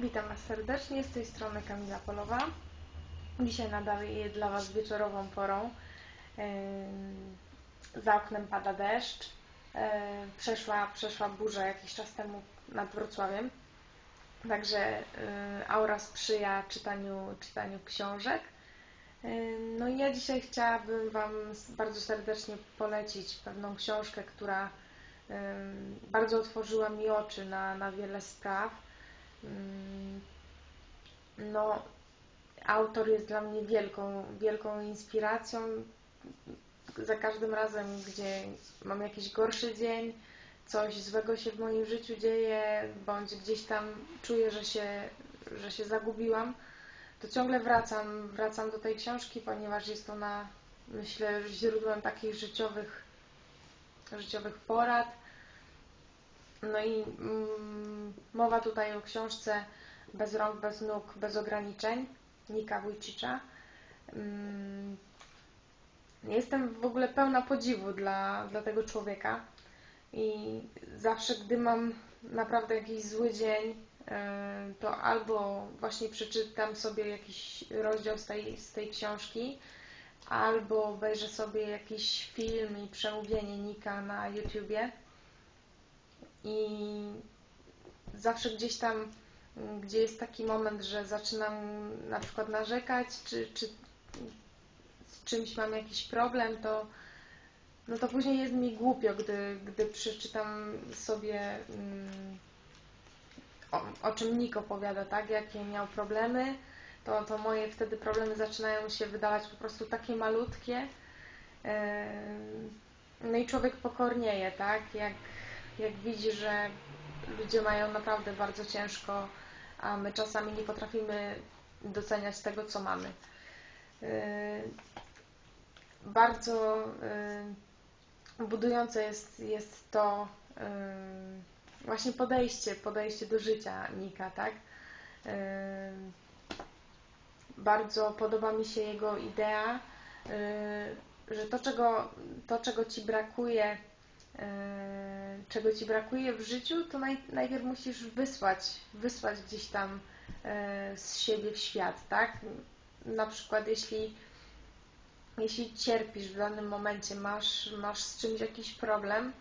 Witam Was serdecznie, z tej strony Kamila Polowa. Dzisiaj nadaję dla Was wieczorową porą. Za oknem pada deszcz. Yy, Przeszła, przeszła burza jakiś czas temu nad Wrocławiem. Także yy, aura sprzyja czytaniu, czytaniu książek. Yy, No i ja dzisiaj chciałabym Wam bardzo serdecznie polecić pewną książkę, która bardzo otworzyła mi oczy na, na wiele spraw. Mm, No, autor jest dla mnie wielką, wielką inspiracją. Za każdym razem, gdzie mam jakiś gorszy dzień, coś złego się w moim życiu dzieje, bądź gdzieś tam czuję, że się, że się zagubiłam, to ciągle wracam, wracam do tej książki, ponieważ jest ona, myślę, źródłem takich życiowych, życiowych porad. No i mm, mowa tutaj o książce Bez rąk, bez nóg, bez ograniczeń Nika Wójcicza. Mm, Jestem w ogóle pełna podziwu dla, dla tego człowieka i zawsze, gdy mam naprawdę jakiś zły dzień, e, to albo właśnie przeczytam sobie jakiś rozdział z tej, z tej książki, albo obejrzę sobie jakiś film i przemówienie Nika na YouTubie i zawsze gdzieś tam, gdzie jest taki moment, że zaczynam na przykład narzekać, czy, czy z czymś mam jakiś problem, to no to później jest mi głupio, gdy, gdy przeczytam sobie mm, o, o czym Nick opowiada, tak, jakie miał problemy, to, to moje wtedy problemy zaczynają się wydawać po prostu takie malutkie. No i człowiek pokornieje, tak, jak, jak widzi, że ludzie mają naprawdę bardzo ciężko, a my czasami nie potrafimy doceniać tego, co mamy. Yy, Bardzo yy, budujące jest, jest to yy, właśnie podejście, podejście do życia Nika, tak? Bardzo podoba mi się jego idea, że to czego, to, czego ci brakuje, czego ci brakuje w życiu, to naj, najpierw musisz wysłać, wysłać gdzieś tam yy, z siebie w świat, tak? Na przykład jeśli, jeśli cierpisz w danym momencie, masz, masz z czymś jakiś problem,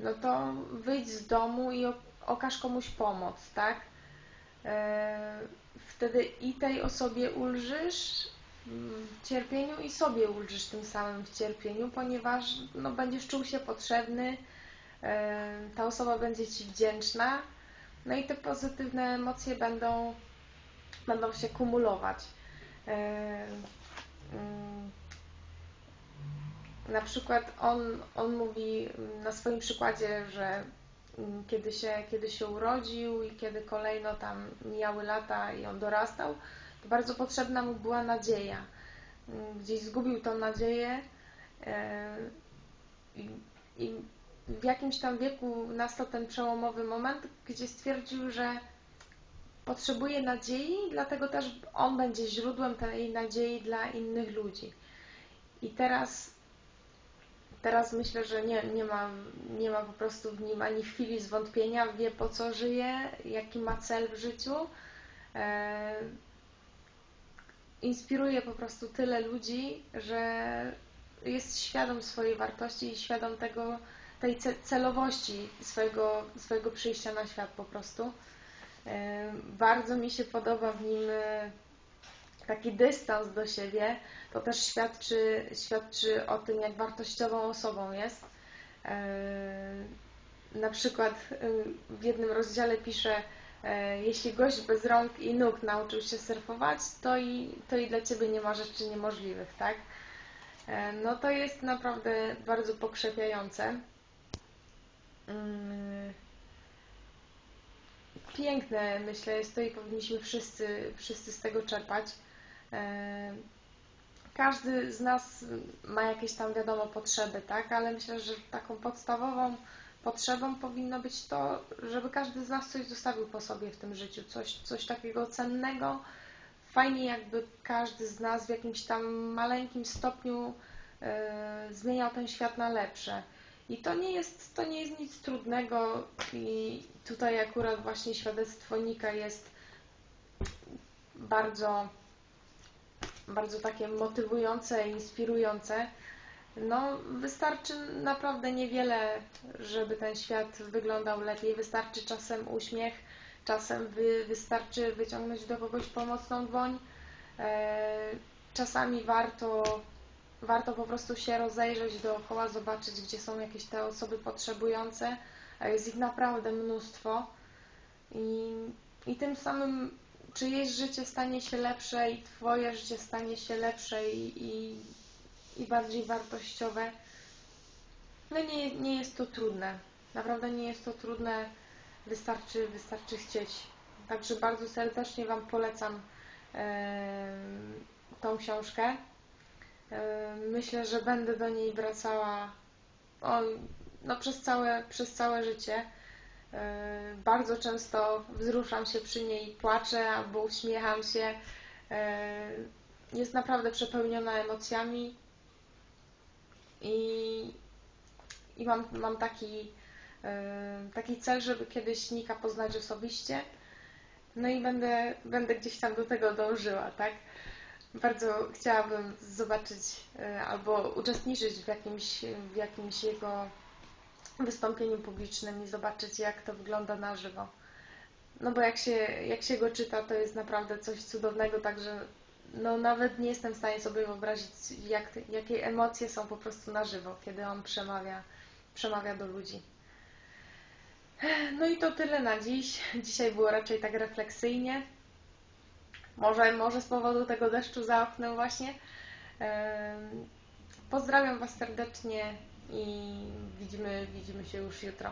no to wyjdź z domu i okaż komuś pomoc, tak? Yy, Wtedy i tej osobie ulżysz cierpieniu i sobie ulżysz tym samym w cierpieniu, ponieważ no, będziesz czuł się potrzebny, yy, ta osoba będzie Ci wdzięczna, no i te pozytywne emocje będą, będą się kumulować. Yy, mm, Na przykład on, on mówi na swoim przykładzie, że mm, kiedy się, kiedy się urodził i kiedy kolejno tam mijały lata i on dorastał, bardzo potrzebna mu była nadzieja. Mm, Gdzieś zgubił tą nadzieję e, i, w jakimś tam wieku nastał ten przełomowy moment, gdzie stwierdził, że potrzebuje nadziei, dlatego też on będzie źródłem tej nadziei dla innych ludzi. I teraz, teraz myślę, że nie, nie, ma, nie ma po prostu w nim ani chwili zwątpienia, wie po co żyje, jaki ma cel w życiu. Inspiruje po prostu tyle ludzi, że jest świadom swojej wartości i świadom tego, tej ce- celowości swojego, swojego przyjścia na świat po prostu. E, Bardzo mi się podoba w nim e, taki dystans do siebie. To też świadczy, świadczy o tym, jak wartościową osobą jest. E, Na przykład w jednym rozdziale pisze, jeśli gość bez rąk i nóg nauczył się surfować, to i, to i dla Ciebie nie ma rzeczy niemożliwych, tak? E, No to jest naprawdę bardzo pokrzepiające. Mm, Piękne, myślę, jest to i powinniśmy wszyscy, wszyscy z tego czerpać. E, Każdy z nas ma jakieś tam, wiadomo, potrzeby, tak? Ale myślę, że taką podstawową potrzebą powinno być to, żeby każdy z nas coś zostawił po sobie w tym życiu, coś, coś takiego cennego. Fajnie, jakby każdy z nas w jakimś tam maleńkim stopniu e, zmieniał ten świat na lepsze. I to nie jest, to nie jest nic trudnego i tutaj akurat właśnie świadectwo Nika jest bardzo, bardzo takie motywujące, inspirujące. No, wystarczy naprawdę niewiele, żeby ten świat wyglądał lepiej. Wystarczy czasem uśmiech, czasem wy, wystarczy wyciągnąć do kogoś pomocną dłoń. E, czasami warto, warto po prostu się rozejrzeć dookoła, zobaczyć, gdzie są jakieś te osoby potrzebujące, jest ich naprawdę mnóstwo. I, i tym samym czyjeś życie stanie się lepsze i Twoje życie stanie się lepsze i, i, i bardziej wartościowe. No nie, nie jest to trudne. Naprawdę nie jest to trudne. Wystarczy, wystarczy chcieć. Także bardzo serdecznie Wam polecam tą książkę. Myślę, że będę do niej wracała o, no, przez, całe, przez całe życie. Bardzo często wzruszam się przy niej, płaczę albo uśmiecham się. Jest naprawdę przepełniona emocjami i, i mam, mam taki, e, taki cel, żeby kiedyś Nika poznać osobiście. No i będę, będę gdzieś tam do tego dążyła, tak? Bardzo chciałabym zobaczyć albo uczestniczyć w jakimś, w jakimś jego wystąpieniu publicznym i zobaczyć, jak to wygląda na żywo. No bo jak się, jak się go czyta, to jest naprawdę coś cudownego, także no nawet nie jestem w stanie sobie wyobrazić, jak, jakie emocje są po prostu na żywo, kiedy on przemawia, przemawia do ludzi. No i to tyle na dziś. Dzisiaj było raczej tak refleksyjnie. Może, może z powodu tego deszczu za oknem właśnie. Pozdrawiam Was serdecznie i widzimy, widzimy się już jutro.